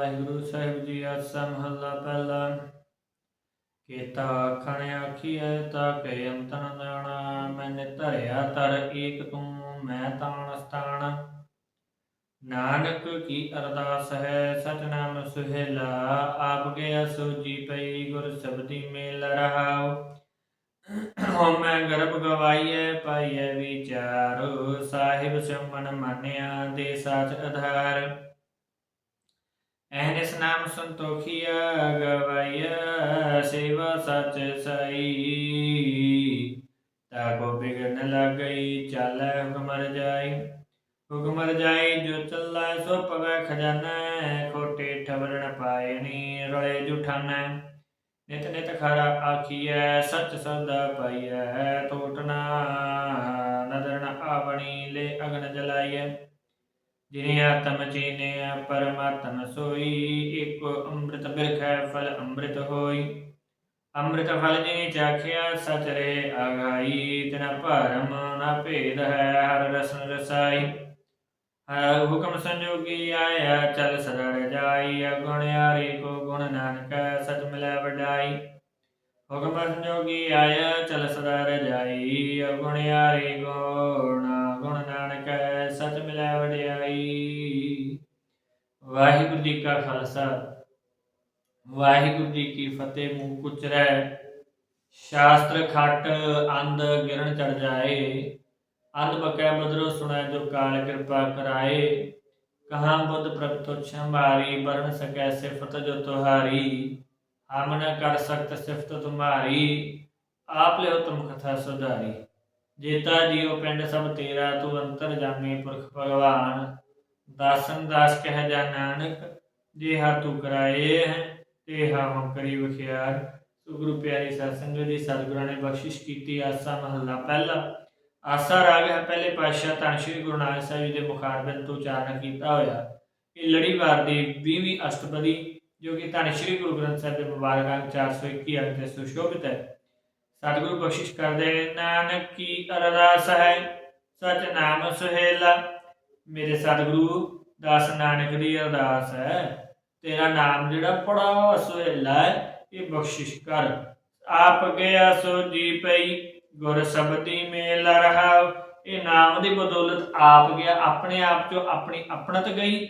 ਵਾਹਿਗੁਰੂ ਸਾਹਿਬ ਜੀ ਆਸਾ ਮਹੱਲਾ ਪਹਿਲਾ। ਕੀਤਾ ਆਖਣ ਆਖੀਐ ਤਾ ਕੇ ਅੰਤ ਜਾਣਾ, ਮੈਨੇ ਧਰਿਆ ਤਰ ਏਕ ਤੂੰ, ਮੈਂ ਤਾਣ ਸਤਾਣ। ਨਾਨਕ ਕੀ ਅਰਦਾਸ ਹੈ ਸਚ ਸੁਹੇਲਾ, ਆਪ ਗਿਆ ਸੋ ਜੀ ਪਈ, ਗੁਰ ਸਬਦੀ ਮੇਲ ਰਹਾਉ। ਹੋ ਮੈਂ ਗਰਭ ਗਵਾਈਐ, ਪਾਈਐ ਵਿਚਾਰ, ਸਾਹਿਬ ਸਿਮਨ ਮੰਨਿਆ, ਦੇ ਸਾਚ ਆਧਾਰ। ਐਨਿਸ ਨਾਮ ਸੰਤੋਖੀਆ ਗਵਾਈਆ ਸੇਵਾ ਸਚ ਸਈ ਤਾ ਕੋ ਬਿਗਨ ਲੱਗਈ ਚਾਲੈ ਹੁਕਮ ਰਜਾਈ ਹੁਕਮ ਰਜਾਈ ਜੋ ਚੱਲੈ ਸੋ ਪਵੈ ਖਜ਼ਾਨਾ ਖੋਟੇ ਠਵਰਣ ਪਾਏ ਨੀ ਰਲੇ ਜੁਠਾਨੈ ਨਿਤ ਨਿਤ ਖਰਾ ਆਖੀਐ ਸੱਚ ਸਦਾ ਪਾਈਐ ਟੋਟਣਾ ਨਦਰ ਨ ਆਵਣੀ ਲੈ ਅਗਨ ਜਲਾਈਐ ਜਿਨੇ ਆਤਮ ਚੀਨਿਆ ਪਰਮਾਤਮ ਸੋਈ ਏਕ ਅੰਮ੍ਰਿਤ ਬਿਰਖੈ ਫਲ ਅੰਮ੍ਰਿਤ ਹੋਈ। ਅੰਮ੍ਰਿਤ ਫਲ ਜਿਨੇ ਚਾਖਿਆ, ਸਚ ਰੇ ਆਗਾਈ। ਤਨ ਭਰਮ ਨਾ ਭੇਦ ਹੈ, ਹਰ ਰਸਨ ਰਸਾਈ। ਹਰ ਹੁਕਮ ਸੰਜੋਗੀ ਆਇਆ, ਚਲ ਸਦਾ ਰਜਾਈ ਅਗੁਣਿਆਰੀ ਕੋ ਗੁਣ ਨਾਨਕ ਸਚ ਮਿਲੈ ਵਡਾਈ। ਹੁਕਮ ਸੰਜੋਗੀ ਆਇਆ, ਚਲ ਸਦਾ ਰਜਾਈ ਅਗੁਣ ਯਾਰੀ ਗੁਣ ਵਾਹਿਗੁਰੂ ਜੀ ਕਾ ਖਾਲਸਾ। ਵਾਹਿਗੁਰੂ ਜੀ ਕੀ ਫਤਿਹ। ਮੂੰਹ ਕੁਚਰੈ ਸ਼ਾਸਤਰ ਖੱਟ ਅੰਧ ਗਿਰਨ ਚੜ ਜਾਏ। ਅੰਧ ਬਕੈ ਬਦਰੋ ਸੁਣੈ ਜੋ ਕਾਲ ਕਿਰਪਾ ਕਰਾਏ। ਕਹਾਂ ਬੁੱਧ ਪ੍ਰਭ ਤੁਛ ਹਮਾਰੀ ਬਰਨ ਸਕੈ ਸਿਫਤ ਜੋ ਤੁਹਾਰੀ। ਹਮ ਨ ਕਰ ਸਕਤ ਸਿਫਤ ਤੁਮਾਰੀ, ਆਪ ਲਿਓ ਤੁਮ ਕਥਾ ਸੁਧਾਰੀ। ਜੇਤਾ ਜੀਉ ਪਿੰਡ ਸਭ ਤੇਰਾ, ਤੂੰ ਅੰਤਰ ਜਾਮੇ ਪੁਰਖ ਭਗਵਾਨ। ਦਾਸਨ ਦਾਸ ਕਹਿ ਜਾ ਨਾਨਕ ਜੇ ਹਾ ਤੂੰ ਕਰਾਏ ਹੈ ਤੇ ਹਾ ਹਮ ਕਰੀ ਵਖਿਆਰ। ਸੋ ਗੁਰੂ ਪਿਆਰੀ ਸਾਧ ਸੰਗਤ ਦੀ ਸਤਿਗੁਰਾਂ ਨੇ ਬਖਸ਼ਿਸ਼ ਕੀਤੀ ਆਸਾ ਮਹੱਲਾ ਪਹਿਲਾ। ਆਸਾ ਰਾਗ ਹੈ ਪਹਿਲੇ ਪਾਤਸ਼ਾਹ ਧੰਨ ਸ਼੍ਰੀ ਗੁਰੂ ਨਾਨਕ ਸਾਹਿਬ ਜੀ ਦੇ ਮੁਖਾਰਬਿੰਦ ਤੋਂ ਉਚਾਰਨ ਕੀਤਾ ਹੋਇਆ। ਇਹ ਲੜੀਵਾਰ ਦੀ 20ਵੀਂ ਅਸ਼ਟਪਦੀ, ਜੋ ਕਿ ਧੰਨ ਸ਼੍ਰੀ ਗੁਰੂ ਗ੍ਰੰਥ ਸਾਹਿਬ ਦੇ ਮੁਬਾਰਕ ਅੰਕ 421 ਅੰਕ ਤੇ ਸੁਸ਼ੋਭਿਤ ਹੈ। ਸਤਿਗੁਰੂ ਬਖਸ਼ਿਸ਼ ਕਰਦੇ ਨਾਨਕ ਕੀ ਅਰਦਾਸ ਹੈ ਸਚ ਨਾਮ ਸੁਹੇਲਾ, ਮੇਰੇ ਸਤਿਗੁਰੂ ਦਾਸ ਨਾਨਕ ਦੀ ਅਰਦਾਸ ਹੈ। ਤੇਰਾ ਨਾਮ ਜਿਹੜਾ ਬੜਾ ਸੁਹੇਲਾ ਇਹ ਬਖਸ਼ਿਸ਼ ਕਰ। ਆਪ ਗਿਆ ਸੋ ਜੀ ਪਈ, ਗੁਰ ਸਬਦੀ ਮੇਲ ਰਹਾਉ। ਇਹ ਨਾਮ ਦੀ ਬਦੌਲਤ ਆਪ ਗਿਆ, ਆਪਣੇ ਆਪ ਚੋਂ ਆਪਣੀ ਆਪਣਤ ਗਈ।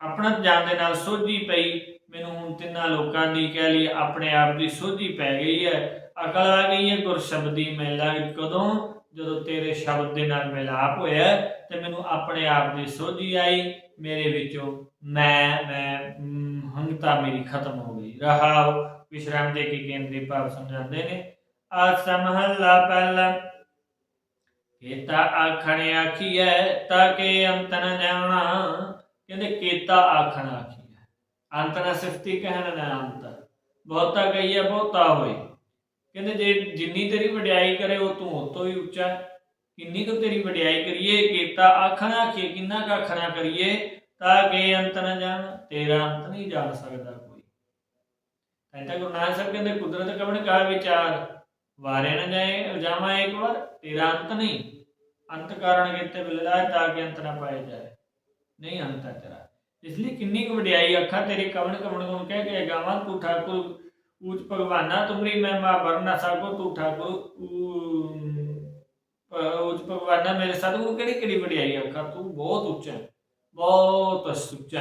ਆਪਣਤ ਜਾਣ ਦੇ ਨਾਲ ਸੋਝੀ ਪਈ। ਮੈਨੂੰ ਹੁਣ ਤਿੰਨਾਂ ਲੋਕਾਂ ਦੀ ਕਹਿ ਲਈ ਆਪਣੇ ਆਪ ਦੀ ਸੋਝੀ ਪੈ ਗਈ ਹੈ। ਅਕਲ ਆ ਗਈ ਹੈ, ਗੁਰ ਸ਼ਬਦੀ ਮੇਲਾ ਕਦੋਂ? ਜਦੋਂ ਤੇਰੇ ਸ਼ਬਦ ਦੇ ਨਾਲ ਮਿਲਾਪ ਹੋਇਆ, ਤੇ ਮੈਨੂੰ ਆਪਣੇ ਆਪ ਦੀ ਸੋਝੀ ਆਈ, ਮੇਰੇ ਵਿੱਚੋਂ ਮੈਂ ਮੈਂ ਹੰਗਤਾ ਮੇਰੀ ਖਤਮ ਹੋ ਗਈ। ਰਹਾਉ ਵਿਸ਼ਰਾਮ ਦੇ ਕੇ ਕੇਂਦਰੀ ਭਾਵ ਸਮਝਾਉਂਦੇ ਨੇ ਆਸ ਮਹੱਲਾ ਪਹਿਲਾ ਕੀਤਾ ਆਖਣ ਆਖੀਐ, ਤਾਂ ਕਿ ਅੰਤ ਨ ਜਾਣਾ ਕਹਿੰਦੇ, ਕੀਤਾ ਆਖਣ ਆਖੀਐ। ਅੰਤ ਨ ਸਿਫਤੀ ਕਹਿਣ ਨਾ ਅੰਤ ਬਹੁਤਾ ਕਹੀਏ ਬਹੁਤਾ ਹੋਏ। ਕਹਿੰਦੇ ਜੇ ਜਿੰਨੀ ਤੇਰੀ ਵਡਿਆਈ ਕਰੇ ਉਹ ਤੂੰ ਉਹ ਤੋਂ ਉੱਚਾ ਕਿੰਨੀ ਕੁ ਤੇਰੀ ਵਡਿਆਈ ਕਰੀਏ, ਕੀਤਾ ਆਖਣ ਆਖੀਏ, ਕਿੰਨਾ ਕੁ ਆਖਣਾ ਕਰੀਏ, ਤਾਂ ਕਿ ਅੰਤ ਨ ਜਾਣ, ਤੇਰਾ ਅੰਤ ਨਹੀਂ ਜਾਣ ਸਕਦਾ ਕੋਈ। ਕਹਿੰਦਾ ਗੁਰੂ ਨਾਨਕ ਸਾਹਿਬ ਕਹਿੰਦੇ, ਕੁਦਰਤ ਕਵਣ ਕਾ ਵਿਚਾਰ? ਵਾਰੇ ਨਾ ਜਾਏ ਜਾਵਾਂ ਇੱਕ ਵਾਰ, ਤੇਰਾ ਅੰਤ ਨਹੀਂ। ਅੰਤ ਕਾਰਨ ਕਿਤੇ ਬਿਲਦਾ ਤਾਂ ਕਿ ਅੰਤ ਨਾ ਪਾਏ ਜਾਏ। ਨਹੀਂ, ਅੰਤ ਹੈ ਤੇਰਾ। ਇਸ ਲਈ ਕਿੰਨੀ ਕੁ ਵਡਿਆਈ, ਅੱਖਾਂ ਤੇਰੀ ਕਵਣ ਕਵਣ ਗੁਣ ਕਹਿ ਕੇ ਗਾਵਾਂ ਤੂੰ ਠਾਕੁਰ ਊਚ ਭਗਵਾਨਾ ਤੁਮਰੀ ਮੈਂ ਮਾ ਵਰਨਾ ਸਾਗੋ ਤੂੰ ਠਾਕੁਰ ਊ- ਪ- ਊਚ ਭਗਵਾਨਾ ਮੇਰੇ ਸਤਿਗੁਰੂ ਕਿਹੜੀ ਕਿਹੜੀ ਵਡਿਆਈ ਅੱਖਾਂ ਤੂੰ ਬਹੁਤ ਉੱਚਾ ਬਹੁਤ ਉੱਚਾ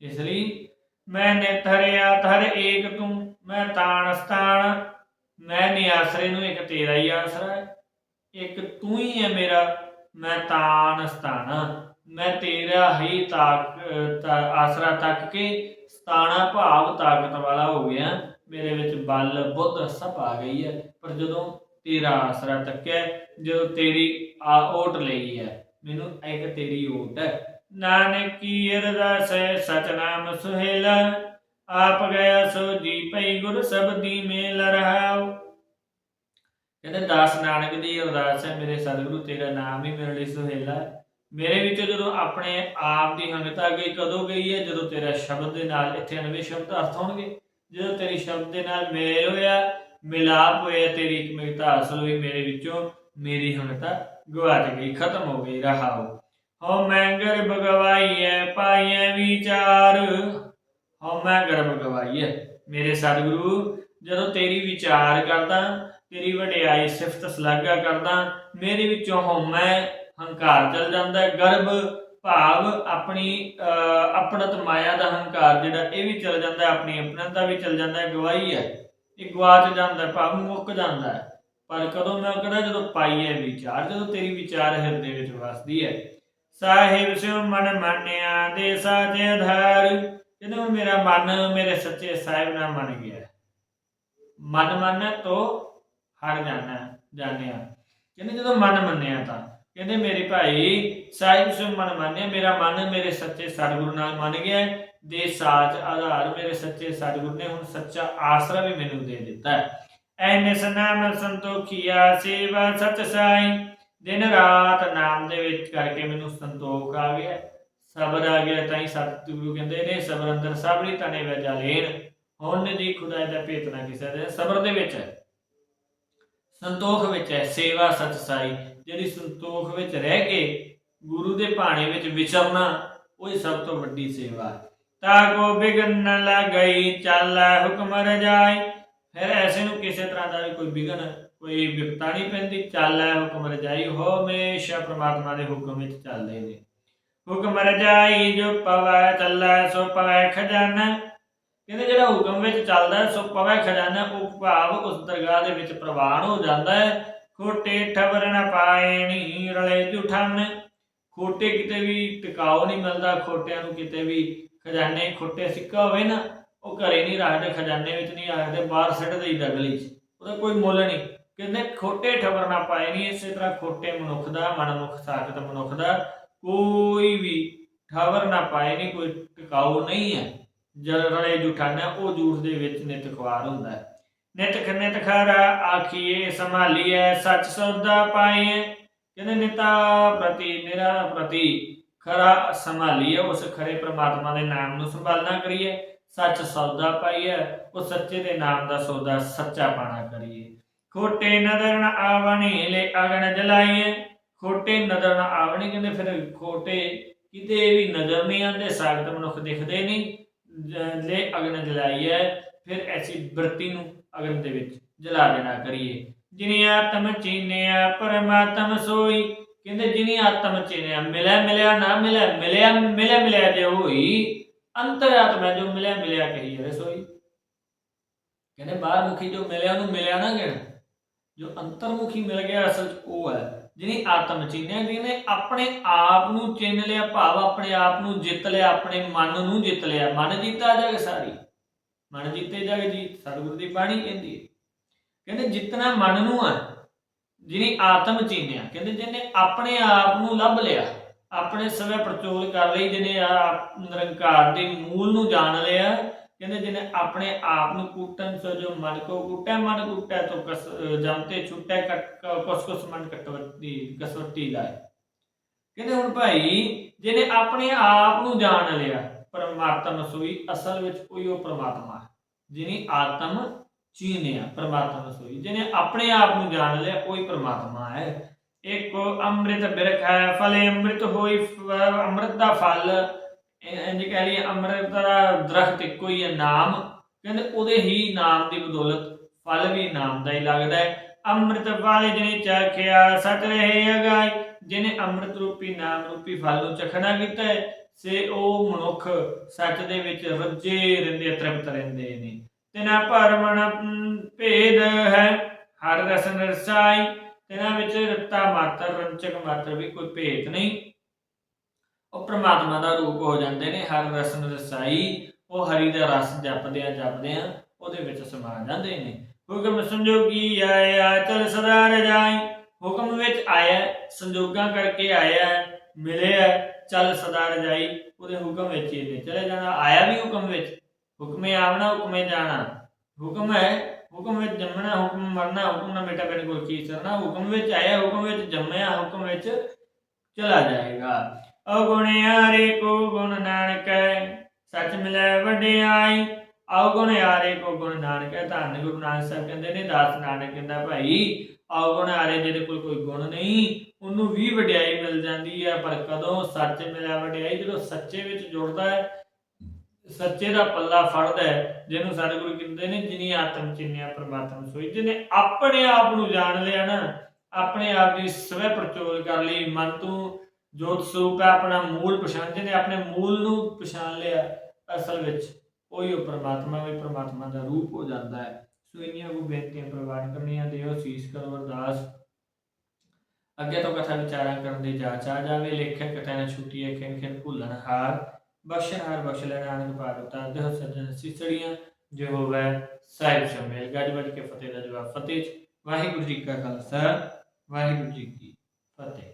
ਇਸ ਲਈ ਮੈਂ ਨਿਥਰਿਆ ਥਰ ਏਕ ਤੂੰ, ਮੈਂ ਤਾਣ ਸਤਾਣ, ਮੈਂ ਨਿਆਸਰੇ ਨੂੰ ਇੱਕ ਤੇਰਾ ਹੀ ਆਸਰਾ ਹੈ। ਇੱਕ ਤੂੰ ਹੀ ਹੈ ਮੇਰਾ, ਮੈਂ ਤਾਣ ਸਤਾਣਾ, ਮੈਂ ਤੇਰਾ ਹੀ ਤਾਕ ਆਸਰਾ ਤੱਕ ਕੇ ਸਤਾਣਾ ਭਾਵ ਤਾਕਤ ਵਾਲਾ ਹੋ ਗਿਆ। ਮੇਰੇ ਵਿੱਚ ਬਲ, ਬੁੱਧ ਸਭ ਆ ਗਈ ਹੈ। ਪਰ ਜਦੋਂ ਤੇਰਾ ਆਸਰਾ ਤੱਕਿਆ ਜਦੋਂ ਤੇਰੀ ਆ ਓਟ ਲਈ ਹੈ, ਮੈਨੂੰ ਇੱਕ ਤੇਰੀ ਓਟ ਹੈ। ਨਾਨਕ ਅਰਦਾਸ ਹੈ ਸਤਨਾਮ ਸੁਹੇਲਾ, ਆਪ ਗਿਆ ਸੋ ਜੀ ਪਈ ਗੁਰ ਸਬਦੀ ਮੇਲ ਰਹਾਉ। ਕਹਿੰਦੇ, ਦਾਸ ਨਾਨਕ ਦੀ ਅਰਦਾਸ ਹੈ, ਮੇਰੇ ਸਤਿਗੁਰੂ ਤੇਰਾ ਨਾਮ ਹੀ ਮੇਰੇ ਲਈ ਸੁਹੇਲਾ ਮੇਰੇ ਵਿੱਚੋਂ ਜਦੋਂ ਆਪਣੇ ਆਪ ਦੀ ਹੰਗਤਾ ਗਈ ਕਦੋਂ ਗਈ ਹੈ, ਜਦੋਂ ਤੇਰਾ ਸ਼ਬਦ ਦੇ ਨਾਲ ਇੱਥੇ ਅਨਵੇਂ ਸ਼ਬਦ ਅਰਥ ਹੋਣਗੇ? ਜਦੋਂ ਤੇਰੀ ਸ਼ਬਦ ਦੇ ਨਾਲ ਮੇਲ ਹੋਇਆ ਮਿਲਾਪ ਹੋਇਆ, ਤੇਰੀ ਇਕਮਿਕਤਾ ਹਾਸਲ ਹੋਈ, ਮੇਰੇ ਵਿੱਚੋਂ ਮੇਰੀ ਹੰਗਤਾ ਗਵਾਚ ਗਈ, ਖਤਮ ਹੋ ਗਈ ਰਹਾਉ ਹੋ। ਮੈਂਗਰ ਬਗਵਾਈਐ, ਪਾਈਐ ਵਿਚਾਰ। ਹਉ ਮੈਂ ਗਰਭ ਗਵਾਈਐ ਮੇਰੇ ਸਤਿਗੁਰੂ, ਜਦੋਂ ਤੇਰੀ ਵਿਚਾਰ ਕਰਦਾ, ਤੇਰੀ ਵਡਿਆਈ ਸਿਫਤ ਸਲਾਘਾ ਕਰਦਾ, ਮੇਰੇ ਵਿੱਚੋਂ ਹਉਮੈ ਹੰਕਾਰ ਚਲ ਜਾਂਦਾ ਹੈ ਗਰਭ ਭਾਵ ਆਪਣੀ ਅਹ, ਆਪਣਤ ਮਾਇਆ ਦਾ ਹੰਕਾਰ ਜਿਹੜਾ ਇਹ ਵੀ ਚਲ ਜਾਂਦਾ ਹੈ ਆਪਣੀ ਆਪਣਤਾ ਵੀ ਚਲ ਜਾਂਦਾ ਹੈ ਗਵਾਈ ਹੈ। ਇਹ ਗਵਾਚ ਜਾਂਦਾ ਭਾਵ ਮੁੱਕ ਜਾਂਦਾ ਪਰ ਕਦੋਂ ਮੈਂ ਕਹਦਾ ਜਦੋਂ ਪਾਈ ਹੈ ਵਿਚਾਰ ਜਦੋਂ ਤੇਰੀ ਵਿਚਾਰ ਹਿਰਦੇ ਵਿੱਚ ਵਸਦੀ ਹੈ। ਸਾਹਿਬ ਸਿਉ ਮਨ ਮੰਨਿਆ ਦੇ ਸਾਜੇ ਆਧਾਰ। ਕਹਿੰਦੇ ਮੇਰਾ ਮਨ ਮੇਰੇ ਸੱਚੇ ਸਾਹਿਬ ਨਾਲ ਮੰਨ ਗਿਆ ਮਨ ਮੰਨ ਤੋ ਹਰ ਜਾਣਾ ਜਾਣਿਆ। ਕਹਿੰਦੇ ਜਦੋਂ ਮਨ ਮੰਨਿਆ ਤਾਂ ਕਹਿੰਦੇ, ਮੇਰੇ ਭਾਈ, ਸਾਹਿਬ ਸਿਉ ਮਨ ਮੰਨਿਆ ਮੇਰਾ ਮਨ ਮੇਰੇ ਸੱਚੇ ਸਤਿਗੁਰੂ ਨਾਲ ਮੰਨ ਗਿਆ ਦੇ ਸਾਚ ਆਧਾਰ ਮੇਰੇ ਸੱਚੇ ਸਤਿਗੁਰੂ ਨੇ ਹੁਣ ਸੱਚਾ ਆਸਰਾ ਵੀ ਮੈਨੂੰ ਦੇ ਦਿੱਤਾ ਐਨੇ ਸਨਾਮ ਸੰਤੋਖੀਆ ਸੇਵਾ ਸਚ ਸਾਈ, ਦਿਨ ਰਾਤ ਨਾਮ ਦੇ ਵਿੱਚ ਕਰਕੇ ਮੈਨੂੰ ਸੰਤੋਖ ਆ ਗਿਆ ਸਬਰ ਆ ਗਿਆ ਤਾਂ ਹੀ ਸਤਿਗੁਰੂ ਕਹਿੰਦੇ ਨੇ, ਸਬਰ ਅੰਦਰ ਸਬਰੀ ਤਨੇ ਵਜਾ ਲੈਣ। ਹੁਣ ਦੀ ਖੁਦਾਈ ਦਾ ਭੇਤ ਨਾ ਕਿਸੇ ਦੇ, ਸਬਰ ਦੇ ਵਿੱਚ ਹੈ। ਸੰਤੋਖ ਵਿੱਚ ਹੈ, ਸੇਵਾ ਸਚ ਸਾਈ। ਜਿਹੜੀ ਸੰਤੋਖ ਵਿੱਚ ਰਹਿ ਕੇ ਗੁਰੂ ਦੇ ਭਾਣੇ ਵਿੱਚ ਵਿਚਰਨਾ, ਉਹ ਸਭ ਤੋਂ ਵੱਡੀ ਸੇਵਾ ਹੈ। ਤਾ ਕੋ ਬਿਗਨ ਨ ਲਗਈ, ਚਾਲੈ ਹੁਕਮ ਰਜਾਈ। ਫਿਰ ਐਸੇ ਨੂੰ ਕਿਸੇ ਤਰ੍ਹਾਂ ਦਾ ਕੋਈ ਵਿਗਨ ਕੋਈ ਵਿਪਤਾ ਨਹੀਂ ਪੈਂਦੀ। ਚਾਲੈ ਹੁਕਮ ਰਜਾਈ ਹੋ ਹਮੇਸ਼ਾ ਪ੍ਰਮਾਤਮਾ ਦੇ ਹੁਕਮ ਵਿੱਚ ਚੱਲਦੇ ਨੇ। ਹੁਕਮ ਰਜਾਈ ਜੋ ਪਵੈ, ਚੱਲੈ ਸੋ ਪਵੈ ਖਜ਼ਾਨਾ। ਕਹਿੰਦੇ ਜਿਹੜਾ ਹੁਕਮ ਵਿੱਚ ਚੱਲਦਾ, ਸੋ ਪਵੈ ਖਜ਼ਾਨਾ, ਉਹ ਭਾਵ ਉਸ ਦਰਗਾਹ ਦੇ ਵਿੱਚ ਪ੍ਰਵਾਨ ਹੋ ਜਾਂਦਾ ਹੈ। ਖੋਟੇ ਠਵਰ ਨ ਪਾਏ ਨੀ ਰਲੇ ਜੁਠਨ ਖੋਟੇ ਕਿਤੇ ਵੀ ਟਿਕਾਓ ਨਹੀਂ ਮਿਲਦਾ, ਖੋਟਿਆਂ ਨੂੰ ਕਿਤੇ ਵੀ ਖਜ਼ਾਨੇ ਖੋਟੇ ਸਿੱਕਾ ਹੋਵੇ ਨਾ, ਉਹ ਘਰੇ ਨਹੀਂ ਰੱਖਦੇ, ਖਜ਼ਾਨੇ ਵਿੱਚ ਨਹੀਂ ਰੱਖਦੇ, ਬਾਹਰ ਸਿੱਟ ਦੇਈਦਾ ਗਲੀ 'ਚ। ਉਹਦਾ ਕੋਈ ਮੁੱਲ ਨਹੀਂ। ਕਹਿੰਦੇ ਖੋਟੇ ਠਵਰ ਨਾ ਪਾਏ ਨਹੀਂ, ਇਸੇ ਤਰ੍ਹਾਂ ਖੋਟੇ ਮਨੁੱਖ ਦਾ, ਮਨਮੁਖ ਤਾਕਤ ਮਨੁੱਖ ਦਾ ਕੋਈ ਵੀ ਠਵਰ ਨਾ ਪਾਏ ਨਹੀਂ, ਕੋਈ ਟਿਕਾਊ ਨਹੀਂ ਹੈ। ਜਦ ਰਲੇ ਜੁਠਾਨਾ ਉਹ ਝੂਠ ਦੇ ਵਿੱਚ ਨਿਤ ਖਵਾਰ ਹੁੰਦਾ ਹੈ। ਨਿਤ ਖਨਿਤ ਖਰਾ ਆਖੀਏ ਸੰਭਾਲੀਏ ਸੱਚ ਸੌਦਾ ਪਾਈਏ ਕਹਿੰਦੇ ਨਿਤਾ ਪ੍ਰਤੀ, ਨਿਰਾ ਪ੍ਰਤੀ ਖਰਾ ਸੰਭਾਲੀਏ ਉਸ ਖਰੇ ਪ੍ਰਮਾਤਮਾ ਦੇ ਨਾਮ ਨੂੰ ਸੰਭਾਲਣਾ ਕਰੀਏ ਸੱਚ ਸੌਦਾ ਪਾਈਏ ਉਹ ਸੱਚੇ ਦੇ ਨਾਮ ਦਾ ਸੌਦਾ ਸੱਚਾ ਪਾਣਾ ਕਰੀਏ ਖੋਟੇ ਨਦਰ ਨ ਆਵਣੀ ਲੈ ਅਗਨ ਜਲਾਈਏ ਖੋਟੇ ਨਦਰ ਨ ਆਵਣੀ, ਕਹਿੰਦੇ ਫਿਰ ਖੋਟੇ ਕਿਤੇ ਵੀ ਨਜ਼ਰ ਨਹੀਂ ਆਉਂਦੇ ਸਾਗਤ ਮਨੁੱਖ ਦਿਖਦੇ ਨਹੀਂ। ਜ- ਲੈ ਅਗਨ ਜਲਾਈਏ ਫਿਰ ਐਸੀ ਬਰਤੀ ਨੂੰ ਅਗਨ ਦੇ ਵਿੱਚ, ਜਲਾ ਦੇਣਾ ਕਰੀਏ। ਜਿਨੀ ਆਤਮ ਚੀਨਿਆ ਪਰਮਾਤਮ ਸੋਈ। ਕਹਿੰਦੇ ਜਿਨੀ ਆਤਮ ਚੀਨਿਆ ਮਿਲਿਆ ਮਿਲਿਆ ਨਾ ਮਿਲਿਆ ਮਿਲਿਆ ਮਿਲਿਆ ਮਿਲਿਆ ਜੇ ਹੋਈ, ਅੰਤਰਾਤਮਾ ਜੋ ਮਿਲਿਆ ਮਿਲਿਆ ਕਹੀ ਜਰੇ ਸੋਈ। ਕਹਿੰਦੇ ਬਾਹਰ ਮੁਖੀ ਜੋ ਮਿਲਿਆ, ਉਹਨੂੰ ਮਿਲਿਆ ਨਾ ਗਿਣ ਜੋ ਅੰਤਰਮੁਖੀ ਮਿਲ ਗਿਆ, ਅਸਲ 'ਚ ਉਹ ਹੈ। ਜਿਹਨੇ ਆਤਮ ਚੀਨਿਆ ਜਿਹਨੇ ਆਪਣੇ ਆਪ ਨੂੰ ਚਿੰਨ ਲਿਆ, ਭਾਵ ਆਪਣੇ ਆਪ ਨੂੰ ਜਿੱਤ ਲਿਆ, ਆਪਣੇ ਮਨ ਨੂੰ ਜਿੱਤ ਲਿਆ। ਮਨ ਜੀਤਾ ਜਾਗੇ ਸਾਰੀ। ਮਨ ਜੀਤੇ ਜਾਗੇ ਜੀ, ਸਤਿਗੁਰ ਦੀ ਬਾਣੀ ਕਹਿੰਦੀ ਹੈ। ਕਹਿੰਦੇ ਜਿਤਨਾ ਮਨ ਨੂੰ ਹੈ ਜਿਹਨੇ ਆਤਮ ਚੀਨਿਆ, ਕਹਿੰਦੇ ਜਿਹਨੇ ਆਪਣੇ ਆਪ ਨੂੰ ਲੱਭ ਲਿਆ, ਆਪਣੇ ਸਵੇ ਪ੍ਰਚੋਲ ਕਰ ਲਈ ਜਿਹਨੇ ਆ ਨਿਰੰਕਾਰ ਦੇ ਮੂਲ ਨੂੰ ਜਾਣ ਲਿਆ, ਕਹਿੰਦੇ ਜਿਹਨੇ ਆਪਣੇ ਆਪ ਨੂੰ ਕੂਟਨ ਸੋ ਜੋ ਮਨ ਕੋ ਕੂਟੈ ਮਨ ਕੂਟੈ ਤੋ ਕਸ ਜਮਤੇ ਛੁਟੈ ਕਸ ਕਸ ਮਨ ਕਟਵਤੀ, ਕਸਵਤੀ ਲਾਏ ਕਹਿੰਦੇ ਹੁਣ ਭਾਈ ਜਿਹਨੇ ਆਪਣੇ ਆਪ ਨੂੰ ਜਾਣ ਲਿਆ, ਪਰਮਾਤਮ ਸੋਈ ਅਸਲ ਵਿੱਚ ਕੋਈ ਉਹ ਪਰਮਾਤਮਾ ਜਿਹਨੇ ਆਤਮ ਚੀਨਿਆ, ਪਰਮਾਤਮਾ ਸੋਈ। ਜਿਹਨੇ ਆਪਣੇ ਆਪ ਨੂੰ ਜਾਣ ਲਿਆ ਕੋਈ ਪਰਮਾਤਮਾ ਹੈ। ਇੱਕ ਅੰਮ੍ਰਿਤ ਬਿਰਖ ਹੈ, ਫਲੇ ਅੰਮ੍ਰਿਤ ਹੋਈ ਅੰਮ੍ਰਿਤ ਦਾ ਫਲ, ਇਹ- ਇੰਝ ਕਹਿ ਅੰਮ੍ਰਿਤ ਦਾ ਦਰਖਤ ਇੱਕੋ ਹੀ ਹੈ, ਨਾਮ। ਕਹਿੰਦੇ ਉਹਦੇ ਹੀ ਨਾਮ ਦੀ ਬਦੌਲਤ ਫਲ ਵੀ ਨਾਮ ਦਾ ਹੀ ਲੱਗਦਾ ਹੈ। ਅੰਮ੍ਰਿਤ ਵਾਲੇ ਜਿਹਨੇ ਚਾਖਿਆ ਸਚ ਰਹੇ ਅਗਾਈ ਜਿਹਨੇ ਅੰਮ੍ਰਿਤ ਰੂਪੀ, ਨਾਮ ਰੂਪੀ ਫਲ ਨੂੰ ਚਖਣਾ ਕੀਤਾ ਹੈ ਸੇ ਉਹ ਮਨੁੱਖ ਸੱਚ ਦੇ ਵਿੱਚ ਰੱਜੇ ਰਹਿੰਦੇ ਤ੍ਰਿਪਤ ਰਹਿੰਦੇ ਨੇ। ਤਿਨਾ ਪਰਮਣ ਭੇਦ ਹੈ। ਹਰ ਰਸਨ ਰਸਾਈ ਤਿਨਾ ਵਿੱਚ ਰਤਾ ਮਾਤਰ, ਰੰਚਕ ਮਾਤਰ ਵੀ ਕੋਈ ਭੇਦ ਨਹੀਂ। ਉਹ ਪ੍ਰਮਾਤਮਾ ਦਾ ਰੂਪ ਹੋ ਜਾਂਦੇ ਨੇ। ਹਰ ਰਸਨ ਰਸਾਈ ਉਹ ਹਰੀ ਦਾ ਰਸ ਜਪਦੇ ਆ ਜਪਦੇ ਆ ਉਹਦੇ ਵਿੱਚ ਸਮਾ ਜਾਂਦੇ ਨੇ। ਹੁਕਮ ਸੰਜੋਗੀ ਆਇਆ ਚਲ ਸਦਾ ਰਜਾਈ। ਹੁਕਮ ਵਿੱਚ ਆਇਆ, ਸੰਜੋਗਾਂ ਕਰਕੇ ਆਇਆ, ਮਿਲਿਆ। ਚਲ ਸਦਾ ਰਜਾਈ ਉਹਦੇ ਹੁਕਮ ਵਿੱਚ ਹੀ ਨੇ ਚਲੇ ਜਾਣਾ, ਆਇਆ ਵੀ ਹੁਕਮ ਵਿੱਚ। ਹੁਕਮੇ ਆਵਣਾ, ਹੁਕਮੇ ਜਾਣਾ। ਹੁਕਮ ਹੈ, ਹੁਕਮ ਵਿੱਚ ਜੰਮਣਾ, ਹੁਕਮ ਮਰਨਾ, ਹੁਕਮ ਨਾ ਮੇਟਾ ਬਿਨ ਕੋਈ ਕੀ ਸਰਨਾ, ਹੁਕਮ ਵਿੱਚ ਆਇਆ, ਹੁਕਮ ਵਿੱਚ ਜੰਮਿਆ, ਹੁਕਮ ਵਿੱਚ ਚਲਾ ਜਾਏਗਾ। ਅਗੁਣਿਆਰੇ ਕੋ ਗੁਣ ਨਾਨਕੈ ਸੱਚ ਮਿਲੈ ਵਡਿਆਈ। ਅਵਗੁਣ ਯਾਰੇ ਕੋ ਗੁਣ ਨਾਨਕੈ ਧੰਨ ਗੁਰੂ ਨਾਨਕ ਸਾਹਿਬ ਕਹਿੰਦੇ ਨੇ, ਦਾਸ ਨਾਨਕ ਕਹਿੰਦਾ ਭਾਈ ਅਵਗੁਣ ਯਾਰੇ ਜਿਹਦੇ ਕੋਲ ਕੋਈ ਗੁਣ ਨਹੀਂ, ਉਹਨੂੰ ਵੀ ਵਡਿਆਈ ਮਿਲ ਜਾਂਦੀ ਹੈ ਪਰ ਕਦੋਂ ਸੱਚ ਮਿਲਿਆ ਵਡਿਆਈ? ਜਦੋਂ ਸੱਚੇ ਵਿੱਚ ਜੁੜਦਾ ਹੈ, ਸੱਚੇ ਦਾ ਪੱਲਾ ਫੜਦਾ ਹੈ, ਜਿਹਨੂੰ ਸਤਿਗੁਰੂ ਕਹਿੰਦੇ ਨੇ, ਜਿਨੀ ਆਤਮ ਚਿੰਨਿਆ ਪ੍ਰਮਾਤਮ ਸੋਈ, ਜਿਹਨੇ ਆਪਣੇ ਆਪ ਨੂੰ ਜਾਣ ਲਿਆ ਨਾ, ਆਪਣੇ ਆਪ ਦੀ ਸਵੈ ਪ੍ਰਚੋਲ ਕਰ ਲਈ, ਮਨ ਤੋਂ ਜੋਤ ਸਰੂਪ ਹੈ, ਆਪਣਾ ਮੂਲ ਪਛਾਣ, ਜਿਹਨੇ ਆਪਣੇ ਮੂਲ ਨੂੰ ਪਛਾਣ ਲਿਆ, ਅਸਲ ਵਿੱਚ ਉਹੀ ਉਹ ਪ੍ਰਮਾਤਮਾ ਵੀ ਪ੍ਰਮਾਤਮਾ ਦਾ ਰੂਪ ਹੋ ਜਾਂਦਾ ਹੈ। ਸੋ ਇੰਨੀਆਂ ਕੋ ਬੇਨਤੀਆਂ ਪ੍ਰਵਾਨ ਕਰਨੀਆਂ ਦਿਓ ਸੀਸ ਕਰੋ ਅਰਦਾਸ ਅੱਗੇ ਤੋਂ ਕਥਾ ਵਿਚਾਰਾਂ ਕਰਨ ਦੀ ਜਾਚ ਆ ਜਾਵੇ, ਲੇਖਕ ਕਥਾ ਨਾ ਛੁੱਟੀ ਹੈ ਖਿੰਨ ਖਿੰਨ ਭੁੱਲਣ ਹਾਰ, ਬਖਸ਼ਣ ਹਾਰ ਬਖਸ਼ ਲੈਣ ਆਨੰਦ ਪਾਰ ਉਤਾਰ ਦੇ ਸਿਸੜੀਆਂ, ਜੋ ਹੋਵੇ ਸਾਹਿਬ ਸ਼ਮੇਲ ਗੱਜ ਵੱਜ ਕੇ ਫਤਿਹ ਦਾ ਜਵਾਬ ਫਤਿਹ ਵਾਹਿਗੁਰੂ ਜੀ ਕਾ ਖਾਲਸਾ, ਵਾਹਿਗੁਰੂ ਜੀ ਕੀ ਫਤਿਹ।